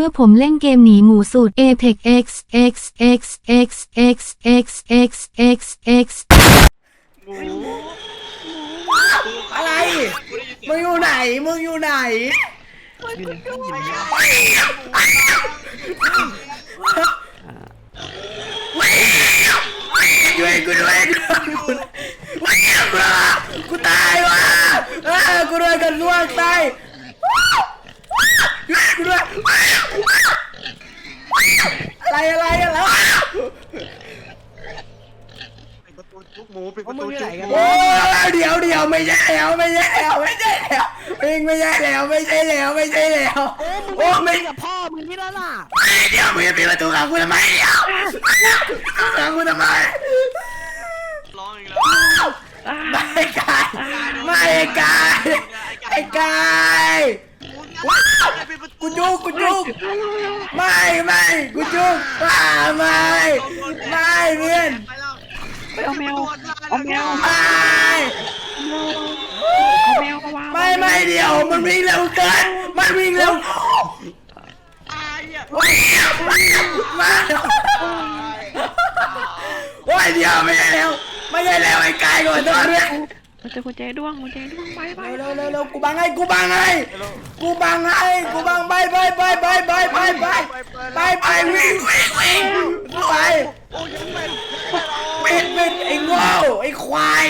เมื่อผมเล่นเกมหนีหมูสูตร Apex X X X X X X X X X อะไร มึงอยู่ไหน มึงอยู่ไหนด้วยกูด้วยกูตายว่ะเออกูด้วยกันล่วงตายกูด้วย อะไรอะไรอะไรประตูจุกหมูปิดปเอาระมึตูงอยู่จุไหนกกันโอ้เดี๋ยวเดี๋ยวไม่ใช่แล้วไม่ใช่แล้วไม่ใช่แล้วเองไม่ใช่แล้วไม่ใช่แล้วไม่ใช่แล้วโอ้ไม่กับพ่อมึงที่นั่นน่ะเดี๋ยวมึงจะปิดประตูขังกูทำไมเดี๋ยวขังกูทำไมร้องอีกแล้วไม่กายไม่กายไอ้กาย กูจุกกูจุกไม่ไม่กูจุกอ่าไม่ไม่เพื่อนไปแล้วไปเอาแมวเอาแมวไม่เอาแมวมาวางไม่ไม่เดี๋ยวมันวิ่งเร็วเกินมันวิ่งเร็วตายอะมาโอ้ยเดี๋ยวไม่ใช่แล้วไม่ใช่แล้วไอ้กายก่อนตอนเนี้ย เจอหัวใจดวงหัวใจดวงไปไปเร็วเร็วเร็กูบังให้กูบังให้กูบังให้กูบังไปไปไปไปไปไปไปไปไปวิ่งวิ่งวิ่งไปวิ่งวิ่งไอ้โง่ไอ้ควาย